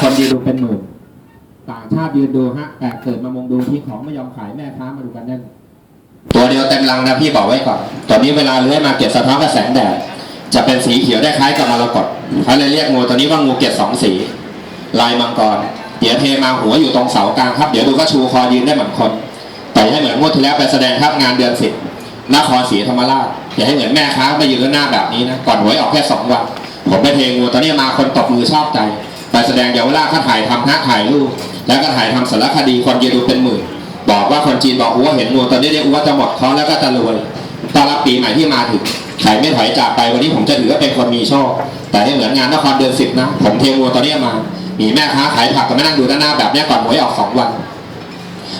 คนยืนดูเป็นหมื่นต่างชาติยืนดูฮะแต่เกิดมามองดูที่ของไม่ยอมขายแม่ค้ามาดูกันแน่นตัวเดียวเต็มรังนะพี่บอกไว้ก่อนตัวนี้เวลาเลื้อยมาเก็บสะท้อนกับแสงแดดจะเป็นสีเขียวได้คล้ายกับมรกตเขาเลยเรียกงูตัวนี้ว่างูเกล็ดสองสี ลายมังกร เดี๋ยวเทมาหัวอยู่ตรงเสากลางครับ เดี๋ยวดูก็ชูคอยืนได้เหมือนคนแต่ให้เหมือนงวดที่แล้วไปแสดงครับงานเดือนสิบนครศรีธรรมราชอย่าให้เหมือนแม่ค้าไปยืนด้านหน้าแบบนี้นะ ก่อนหวยออกแค่สองวัน ผมไปเทงูตอนนี้มาคนตบมือชอบใจ ไปแสดงเยาวราชเขาถ่ายทำหน้าถ่ายรูปแล้วก็ถ่ายทำสารคดีคนเยดูเป็นหมื่นบอกว่าคนจีนบอกอ้วเห็นงูตอนนี้เรียกว่าจะหมดเคราแล้วก็จะรวยตอนรับปีใหม่ที่มาถึงใครไม่ถอยจากไปวันนี้ผมจะถือว่าเป็นคนมีโชคแต่ให้เหมือนงานนครเดือนสิบนะผมเทงูตอนนี้มา มีแม่ค้าขายผักก็มานั่งดูด้านหน้าแบบเนี้ยก่อนหวยออกสองวัน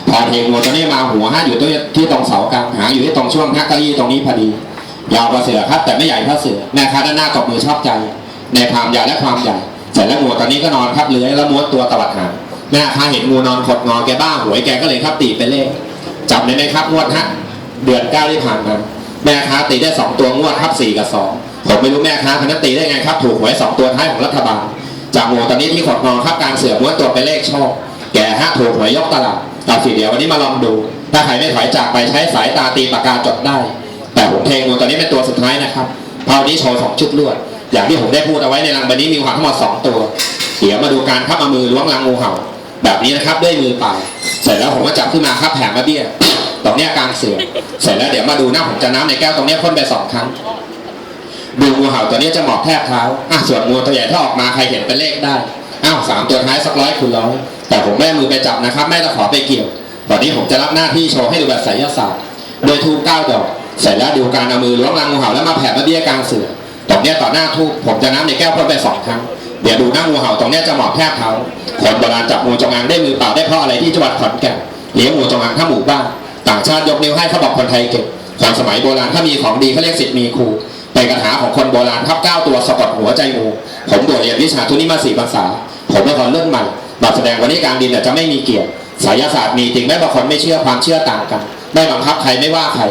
พอเทงูตัวนี้มาหัวห้าอยู่ตที่ตรงเสากลางหางอยู่ที่ตรงช่วงฮักเกอรี่ตรงนี้พอดียาวกว่าเสือครับแต่ไม่ใหญ่เท่าเสือแม่ค้าด้านหน้าตบมือชอบใจ ในความใหญ่และความใหญ่ เสร็จแล้วงูตัวนี้ก็นอนครับเลื้อยแล้วม้วนตัวตวัดหางแม่ค้าเห็นงูนอนขดงอแกบ้าหวยแกก็เลยครับตีเป็นเลขจับได้ไหมครับงวดฮะเดือนเก้าที่ผ่านมาแม่ค้าตีได้สองตัวงวดครับสี่กับสองผมไม่รู้แม่ค้าคนนั้นตีได้ไงครับ ถูกหวยสองตัวท้ายของรัฐบาลจากงูตอนนี้ที่ขดงอครับการเสือม้วนตัวเป็นเลขโชคแกฮะถูกหวยยกตลาดเอาสิเดี๋ยววันนี้มาลองดู ถ้าใครไม่ถอยจากไปใช้สายตาตีปากกาจดได้ แต่ผมเทงูตอนนี้เป็นตัวสุดท้ายนะครับเพราวนนี้โชว์สองชุดลวด อย่างที่ผมได้พูดเอาไว้ในรังใบนี้มีงูเห่าทั้งหมดสองตัว เดี๋ยวมาดูการคับเอามือล้วงรังงูเห่า แบบนี้นะครับด้วยมือเปล่าเสร็จแล้วผมก็จับขึ้นมาครับแผงมะเบี้ยตรงนี้กลางเสือเสร็จแล้วเดี๋ยวมาดูหน้าผมจะน้ำในแก้วตรงนี้พ่นไปสองครั้งดูงูเห่าตัวนี้จะหมอบแทบเท้าอะส่วนงูตัวใหญ่ถ้าออกมาใครเห็นเป็นเลขได้อ้าวสามตัวท้ายสักร้อยคูณร้อยแต่ผมไม่เอามือไปจับนะครับไม่ตะขอไปเกี่ยวตอนนี้ผมจะรับหน้าที่โชว์ให้ดูแบบไสยศาสตร์โดยทูเก้าดอกเสร็จแล้วดูการเอามือล้วงรังงูเห่าแล้วมาแผ่มาเบี้ยกลางเสือ ตรงนี้ต่อหน้าทูบผมจะน้ำในแก้วพ่นไปสองครั้ง เดี๋ยวดูหน้างูเห่าตรงนี้จะหมอบแทบเท้าคนโบราณจับงูจงอางได้มือเปล่าได้เพราะอะไรที่จังหวัดขอนแก่นเลี้ยงงูจงอางทั้งหมู่บ้านต่างชาติยกนิ้วให้เขาบอกคนไทยเก่งคนสมัยโบราณถ้ามีของดีเขาเรียกสิทธิ์มีครูเป็นคาถาของคนโบราณทับเก้าตัวสะกดหัวใจงูผมบวชเรียนวิชาทุนนี้มาสี่ภาษา ผมเป็นคนเรื่องใหม่บัตรแสดงวันนี้กลางดินจะไม่มีเกียรติสายศาสตร์มีจริงแม้บางคนไม่เชื่อความเชื่อต่างกันไม่บังคับใครไม่ว่าใคร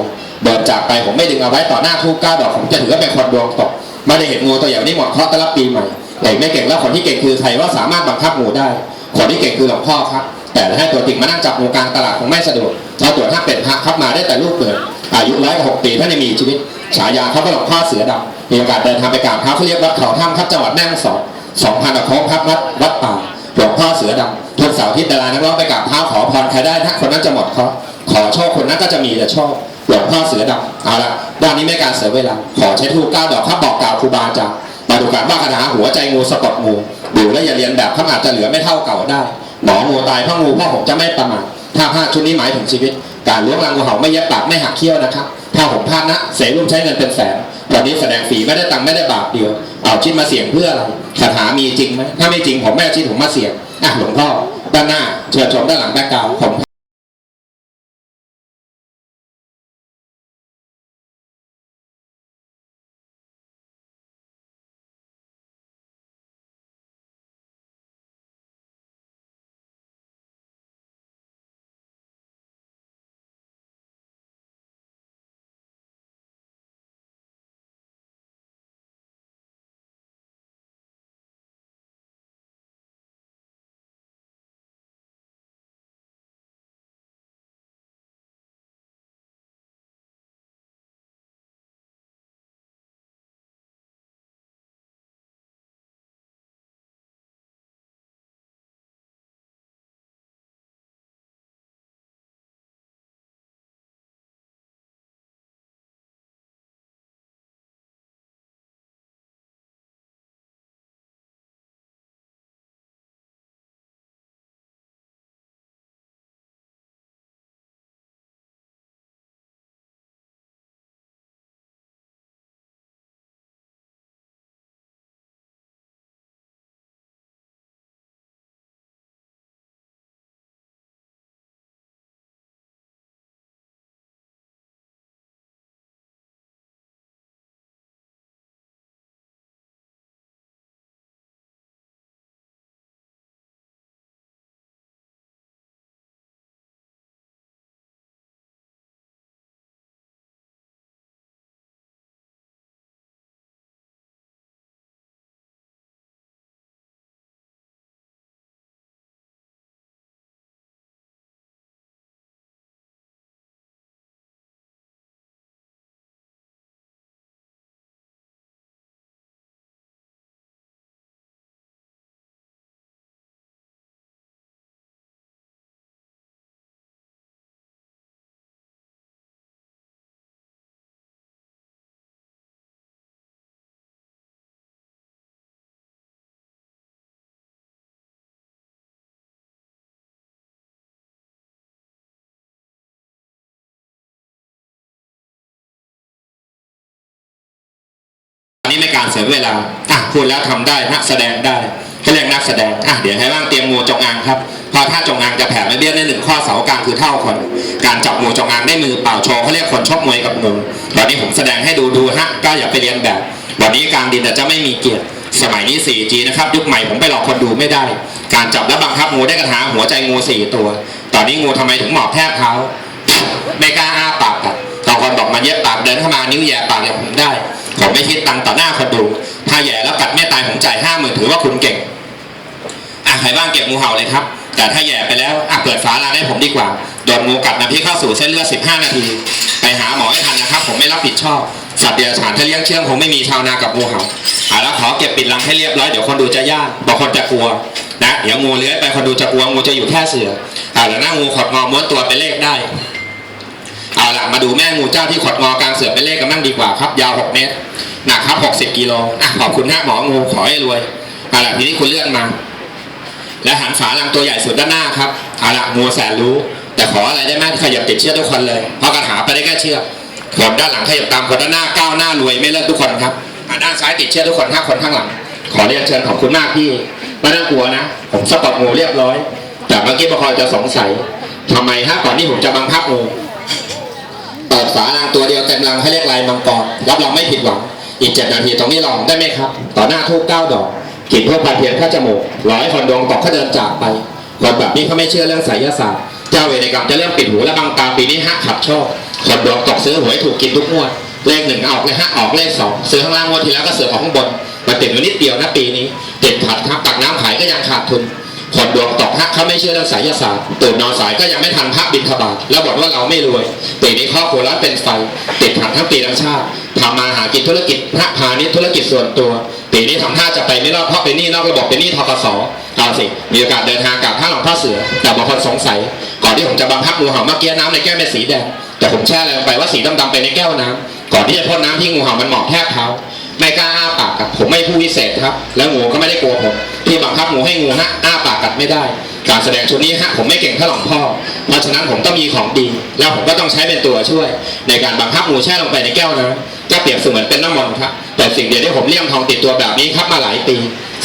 เดินจากไปผมไม่ดึงเอาไว้ต่อหน้าทูบเก้าดอกผมจะถือว่าเป็นคนดวงตก ไม่ได้เห็นงูตัวอย่นี้หมดเคราะห์ต้อนรับปีใหม่แต่ไม่เก่งแล้วคนที่เก่งคือใครว่าสามารถบังคับงูได้ คนที่เก่งคือหลวงพ่อครับ แต่ถ้าให้ตัวจริงมานั่งจับงูกลางตลาดคงไม่สะดวกเราตรวจถ้าเป็นพระครับมาได้แต่ลูกเปิดอายุร้อยหกปีท่านยังมีชีวิตฉายาเขาเป็นหลวงพ่อเสือดำมีโอกาสเดินทางไปกราบเท้าเขาเรียกวัดเขาถ้ำครับจังหวัดแม่ฮ่องสอนสองพันกว่าโค้งครับวัดวัดป่าหลวงพ่อเสือดำทุกเสาร์อาทิตย์ดารานักร้องไปกราบเท้าขอพรใครได้ถ้าคนนั้นจะหมดเคราะห์ขอโชคคนนั้นก็จะมีแต่โชค หลวงพ่อเสือดำเอาละด้านนี้ไม่การเสียเวลา ขอใช้ทูบเก้าดอกครับบอกกล่าวครูบาอาจารย์มาดูการว่าคาถาหัวใจงูสะกดงูดูแล้วอย่าเรียนแบบเขาอาจจะเหลือไม่เท่าเก่าได้หมองูตายเพราะงูพราะผมจะไม่ประมาทถ้าพลาดชุดนี้หมายถึงชีวิต การเลี้ยงรังงูเห่าไม่เย็บปากไม่หักเขี้ยวนะครับ ถ้าผมพลาดนะ เสรุ่มใช้เงินเป็นแสนวันนี้แสดงฟรีไม่ได้ตังค์ไม่ได้บาทเดียว เอาชิ้นมาเสี่ยงเพื่ออะไรคาถามีจริงไหมถ้าไม่จริงผมไม่เอาชิ้นผมมาเสี่ยงอะหลวงพ่อด้านหน้าเชิญชมด้านหลังแบ็คกาวผม นี้ไม่การเสียเวลาอะพูดแล้วทำได้นักแสดงได้เขาเรียกนักแสดงอะเดี๋ยวให้บ้างเตรียมงูจงอางครับพราะถ้าจงอางจะแผ่ไม่เบี้ยได้หนึ่งข้อเสากลางคือเท่าคน การจับงูจงอางได้มือเปล่าโชว์เขาเรียกคนชกมวยกับงูตอนนี้ผมแสดงให้ดูดูฮะก็อย่าไปเรียนแบบวันนี้กลางดินแต่จะไม่มีเกียรติสมัยนี้ 4G นะครับยุคใหม่ผมไปหลอกคนดูไม่ได้ การจับและบังคับงูได้กระทาหัวใจงูสี่ตัว ตอนนี้งูทำไมถึงหมอบแทบเท้าไม่กล้าอ้าปากกัดบางคนบอกมาเย็บปากเดินเข้ามานิ้วแย่ปากอย่ แหย่แม่ตายผมจ่ายห้าหมื่นถือว่าคุณเก่งอะใครบ้างเก็บงูเห่าเลยครับ แต่ถ้าแหย่ไปแล้วอะเปิดฝาลาให้ผมดีกว่า โดนงูกัดนะพี่เข้าสู่เส้นเลือด15นาที ไปหาหมอให้ทันนะครับ ผมไม่รับผิดชอบ สัตว์เดรัจฉานถ้าเลี้ยงเชื่องคงไม่มีชาวนากับงูเห่าอะแล้วขอเก็บปิดรังให้เรียบร้อยเดี๋ยวคนดูจะยานบางคนจะกลัวนะเดี๋ยวงูเลื้อยไปคนดูจะกลัวงูจะอยู่แค่เสืออะแล้วหน้างูขดงอม้วนตัวเป็นเลขได้เอาล่ะมาดูแม่งูเจ้าที่ขดงอกลางเสือเป็นเลขกันบ้างดีกว่าครับ ยาว 6 เมตร หนักครับ60กิโลอะขอบคุณนะหมองูขอให้รวยเอาล่ะทีนี้คุณเลื่อนมา และหันฝาลังตัวใหญ่สุดด้านหน้าครับเอาล่ะงูแสนรู้ แต่ขออะไรได้ไหมขยับติดเชือกทุกคนเลยเพราะกระถาไปได้แค่เชือกคนด้านหลังขยับตามคนด้านหน้าก้าวหน้ารวยไม่เลิกทุกคนครับอะด้านซ้ายติดเชือกทุกคนห้าคนข้างหลัง ขอเรียนเชิญขอบคุณมากพี่ไม่ต้องกลัวนะ ผมสปอตงูเรียบร้อย แต่เมื่อกี้บคนจะสงสัยทำไมฮะก่อนที่ผมจะบังคับงูเปิดฝารังตัวเดียวเต็มรังให้เรียกลายมังกรรับรองไม่ผิดหวัง อีกเจ็ดนาทีตรงนี้ลองได้ไหมครับ ต่อหน้าทูบเก้าดอกกินเพื่อพันเทียนข้าจมูกร้อยคนดวงตกเขาเดินจากไปคนแบบนี้เขาไม่เชื่อเรื่องไสยศาสตร์เจ้าเวรกรรมจะเริ่มปิดหูและบังตาปีนี้ฮะขับโชคคนดวงตกซื้อหวยถูกกินทุกงวดเลขหนึ่งออกเลยฮะออกเลขสองซื้อข้างล่างงวดที่แล้วก็เสือออกข้างบนมาติดอยู่นิดเดียวนะปีนี้ติดผัดครับตักน้ำขายก็ยังขาดทุน คนดวงตกฮะเขาไม่เชื่อเรื่องไสยศาสตร์ตื่นนอนสายก็ยังไม่ทันพระบินทบาทแล้วบอกว่าเราไม่รวยปีนี้ครอบครัวร้อนเป็นไฟติดขัดทั้งปีทั้งชาติทำมาหากินธุรกิจพระพาณิชย์ธุรกิจส่วนตัวปีนี้ทำท่าจะไปไม่รอดเพราะเป็นหนี้นอกระบบเป็นหนี้ทกสเอาสิมีโอกาสเดินทางกลับท่าหลวงพ่อเสือ แต่บางคนสงสัย ก่อนที่ผมจะบังคับงูเห่าเมื่อกี้น้ำในแก้วเป็นสีแดงแต่ผมแช่อะไรลงไปว่าสีดำๆไปในแก้วน้ำก่อนที่จะพ่นน้ำที่งูเห่ามันหมอบแทบเท้าไม่กล้าอ้าปากกัดผมไม่ผู้วิเศษครับ แล้วงูก็ไม่ได้กลัวผม ที่บังคับงูให้งูฮะอ้าปากกัดไม่ได้ การแสดงชุดนี้ฮะผมไม่เก่งเท่าหลวงพ่อ เพราะฉะนั้นผมต้องมีของดี แล้วผมก็ต้องใช้เป็นตัวช่วย ในการบังคับงูแช่ลงไปในแก้วนะก็เปรียบเสมือนเป็นน้ำมนต์ครับ แต่สิ่งเดียวที่ผมเลี่ยมทองติดตัวแบบนี้ครับมาหลายปี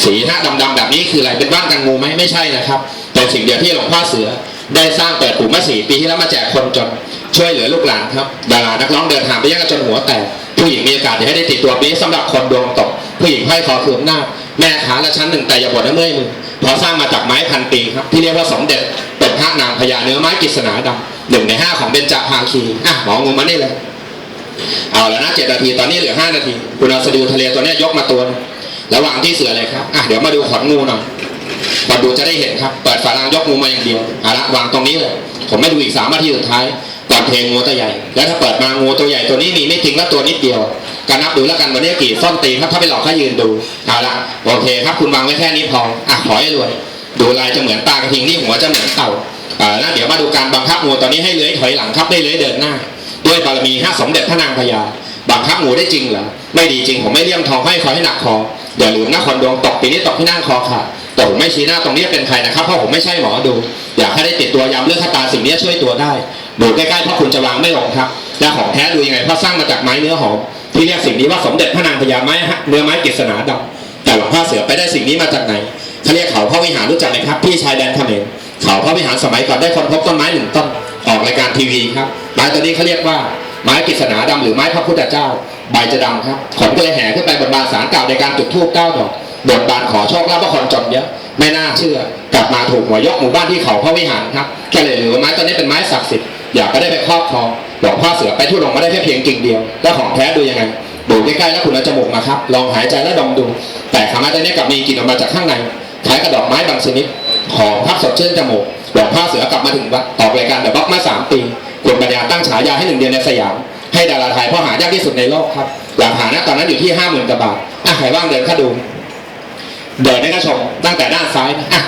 สีฮะดำๆแบบนี้คืออะไรเป็นบ้านกันงูไหมไม่ใช่นะครับ แต่สิ่งเดียวที่หลวงพ่อเสือได้สร้างเปิดปู่เมื่อสี่ปีที่แล้วมาแจกคนจนช่วยเหลือลูกหลานครับดารานักร้องเดินทางไปแย่งกันจนหัวแตกผู้หญิงมีโอกาสจะให้ได้ติดตัวนี้สำหรับคนดวงตกผู้หญิงห้อยคอคืออำนา แม่ขาและชั้นหนึ่งแต่อย่าบ่นนะเมื่อยมือพอสร้างมาจากไม้พันปีครับ ที่เรียกว่าสมเด็จเป็นพระนางพญาเนื้อไม้กฤษณาดำหนึ่งในห้าของเบญจภาคีอะหมองูมานี่เลยเอาแล้วนะเจ็ดนาทีตอนนี้เหลือห้านาที คุณเอาสะดือทะเลตัวนี้ยกมาตัวหนึ่งแล้ววางที่เสือเลยครับอะเดี๋ยวมาดูขอนงูหน่อยก่อนดูจะได้เห็นครับ เปิดฝาลางยกงูมาอย่างเดียวเอาละวางตรงนี้เลยผมไม่ดูอีกสามนาทีสุดท้ายก่อนเทงูตัวใหญ่ แล้วถ้าเปิดมางูตัวใหญ่ตัวนี้มีไม่ทิ้งแล้วตัวนิดเดียว ก็นับดูแล้วกันวันนี้กี่ส้นตีครับถ้าไปหลอกแค่ยืนดูเอาละโอเคครับคุณวางไว้แค่นี้พออะขอให้รวย ดูลายจะเหมือนตากระทิงนี่หัวจะเหมือนเต่าอ่าแล้วเดี๋ยวมาดูการบังคับงูตอนนี้ให้เลื้อยถอยหลังครับได้เลื้อยเดินหน้า ด้วยบารมีห้าสมเด็จพระนางพญาบังคับงูได้จริงเหรอไม่ดีจริงผมไม่เลี่ยมทองให้คอยให้หนักคออย่าลืมนะคนดวงตกปีนี้ตกที่นั่งคอขาดแต่ผมไม่ชี้หน้าตรงนี้เป็นใครนะครับเพราะผมไม่ใช่หมอดู อยากให้ได้ติดตัวยามเรื่องคาตาสิ่งนี้ช่วยตัวได้ดูใกล้ๆเพราะคุณจะวางไม่ลงครับและของแท้ดูยังไงเพราะสร้างมาจากไม้เนื้อหอม ที่เรียกสิ่งนี้ว่าสมเด็จพระนางพญาไม้ฮะเนื้อไม้กฤษณาดำแต่หลวงพ่อเสือไปได้สิ่งนี้มาจากไหนเขาเรียกเขาพระวิหารรู้จักไหมครับพี่ชายแดนเขมรเขาพระวิหารสมัยก่อนได้คนพบต้นไม้หนึ่งต้นออกรายการทีวีครับไม้ตัวนี้เขาเรียกว่าไม้กฤษณาดำหรือไม้พระพุทธเจ้า ใบจะดำครับขนก็เลยแห่ขึ้นไปบนบานสารเก่าในการจุดธูปเก้าดอกบนบานขอโชคลาภว่าคนจนเยอะไม่น่าเชื่อกลับมาถูกหัวยกหมู่บ้านที่เขาพระวิหารครับก็เลยหลือไม้ตัวนี้เป็นไม้ศักดิ์สิทธิ์อยากก็ได้ไปครอบครอง หลวงพ่อเสือไปทุดงมาได้แค่เพียงกิ่งเดียว แล้วของแท้ดูยังไงดูใกล้ๆแล้วคุณเอาจมูกมาครับ ลองหายใจและดมดู แต่คำว่าตัวนี้กลับมีกลิ่นออกมาจากข้างในคล้ายกับดอกไม้บางชนิดหอมพับสดชื่นจมูกหลวงพ่อเสือกลับมาถึงวัดออกรายการเดอะบ็อกมาสามปีคุณปัญญาตั้งฉายาให้หนึ่งเดียวในสยาม ให้ดาราไทยพราะหายากที่สุดในโลกครับราคาณตอนนั้นอยู่ที่ห้าหมื่นกว่าบาทอะใครว่างเดินข้าดูเดินได้ก็ชมตั้งแต่ด้านซ้ายอะ